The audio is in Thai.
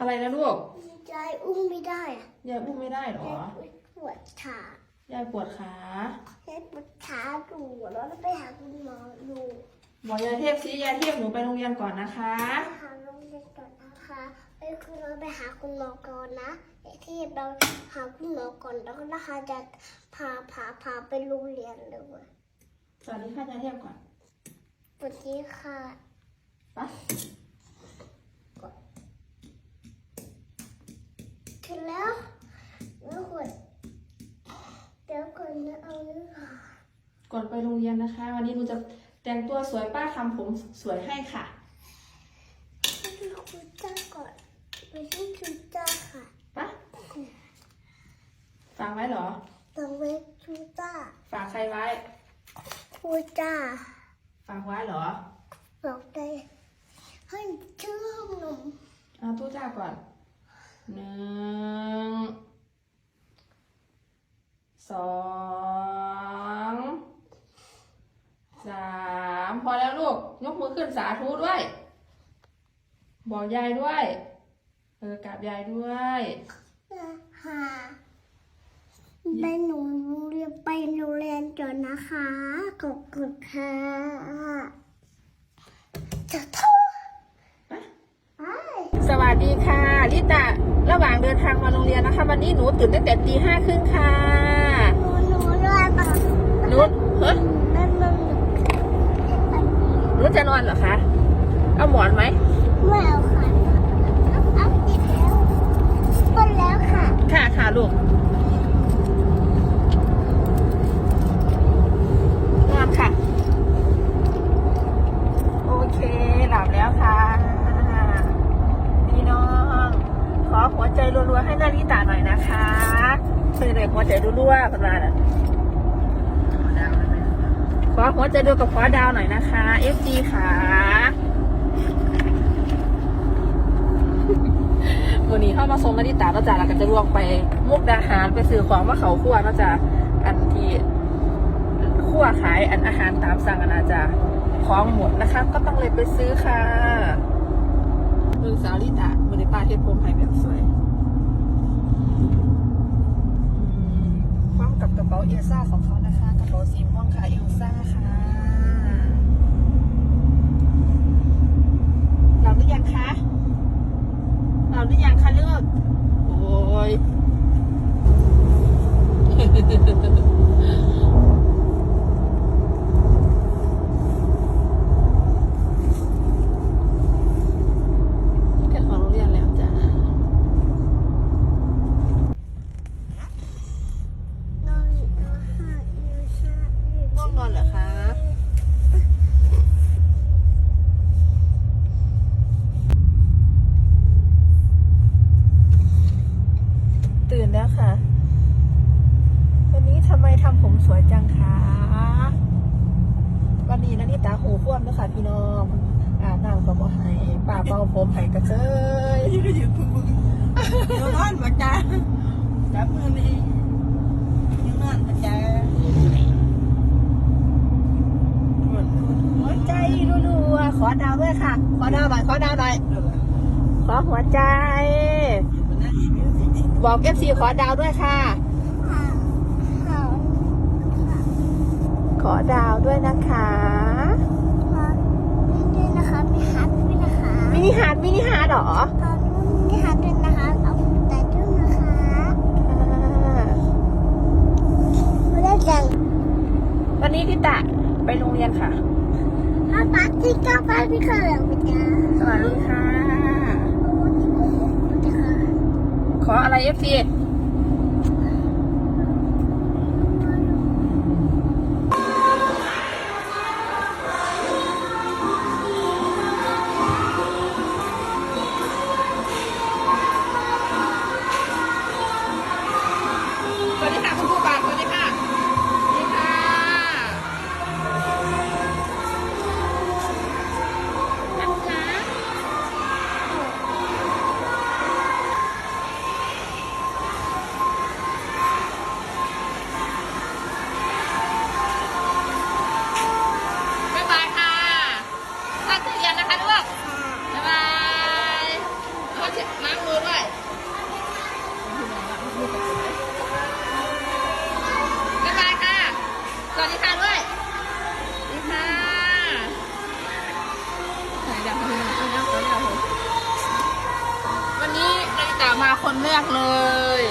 อะไรนะลูกยายอุ้มไม่ได้อะยายอุ้มไม่ได้เหรอยายปวดขายายปวดขายายปวดขาดูแล้วไปหาคุณหมอดูบอกยายเทพสิยายเทพหนูไปโรงเรียนก่อนนะคะไปหาโรงเรียนก่อนนะคะไปคุณเราไปหาคุณหมอก่อนนะไอ้ที่เราหาคุณหมอก่อนแล้วก็นะคะจะพาพาพาไปโรงเรียนเลยสวัสดีค่ะยายเทพก่อนสวัสดีค่ะไป ก่อนไปโรงเรียนนะคะ วันนี้หนูจะแต่งตัวสวยป้าทำผมสวยให้ค่ะไปที่ครูจ้าก่อนไปที่ครูจ้าค่ะปะฝากไว้เหรอต้องไปครูจ้าฝากใครไว้ครูจ้าฝากไว้เหรอบอกได้ให้ชื่อหนุ่มเอาตู้จ้าก่อนหนึ่งสอง สามพอแล้วลูก ยกมือขึ้นสาธุด้วย บอกยายด้วย เออกราบยายด้วยหาไปหนูเรียนไปโรงเรียนก่อนนะคะขอบคุณค่ะจะโทษไปสวัสดีค่ะลิตาระหว่างเดินทางมาโรงเรียนนะคะ วันนี้หนูตื่นตั้งแต่ตีห้าครึ่งค่ะ หนูหนูด้วยปะหนูเฮ้ยนั่นมันอั นนี้หนูจะนอนเหรอคะ เอาหมอนไหมไม่เอาค่ะเอาเอาติดแล้วต้นแล้วค่ะ ค่ะค่ะลูกนอนค่ะ โอเคหลับแล้วค่ะพี่น้อง ขอหัวใจรัวๆให้นาริตาหน่อยนะคะเป็นเลยหัวใจรัวๆประมาณนั้น ขอหัวใจรัวกับขอดาวหน่อยนะคะ FG ค่ะวันนี้เข้ามาทรงนาฬิตาก็จะเราก็จะลวงไปมุกดาหารไปซื้อของว่าเขาคั่วก็จะอันที่คั่วขายอันอาหารตามสั่งอันอาจจะของหมดนะคะ ก็ต้องเลยไปซื้อค่ะมือสาวลิตามือในป้าเทพพรมให้แบบสวยพร้อมกับกระเป๋าเอซ่าของเขานะคะ รถสีม่วงค่ะเอลซ่าค่ะหลับหรือยังคะเราหรือยังคะเลือกโอ้ย เกิดของโรงเรียนแล้วจ้ะ นอนนอนห้าอยู่ชาอยู่ ง่วงนอนเหรอคะ ตื่นแล้วค่ะ วันนี้ทำไมทำผมส วยจังคะวันนี้นะนี่ตาหูคว่ำแล้วค่ะพี่น้องอาบน้ำก็บ่ให้ป่าเป่าผมให้กระเทยยืดยืดมือยืนนอนมาจ้าจับมือนี่ยืนนอนมาจ้าหัวใจรัวๆขอดาวด้วยค่ะ ขอดาวหน่อยขอดาวหน่อยขอหัวใจ บอกเอฟซีขอดาวด้วยค่ะค่ะค่ะ ขอดาวด้วยนะคะ ค่ะนี่ด้วยนะคะมีฮัทด้วยนะคะ มินิฮาร์ดมิ นิฮาร์ดเหรอตอนนี้มีฮัทด้วยนะคะเอาแต่ด้วยนะคะอ่าไม่ได้จังวันนี้พี่ตะไปโรงเรียนค่ะถ้าปักที่ก้าวไปพี่เคยเหลืองไปจ้าสวัสดีค่ะโอ้ยโอ้โหนะคะขออะไรเอฟซี สียล้างมือด้วยบ๊ายบายค่ะ สวัสดีค่ะด้วยสวัสดีค่ะไหนเดี๋ยวพี่น้องเอาน้ำก่อนเอาเถอะวันนี้นาฬิตามาคนแรกเลย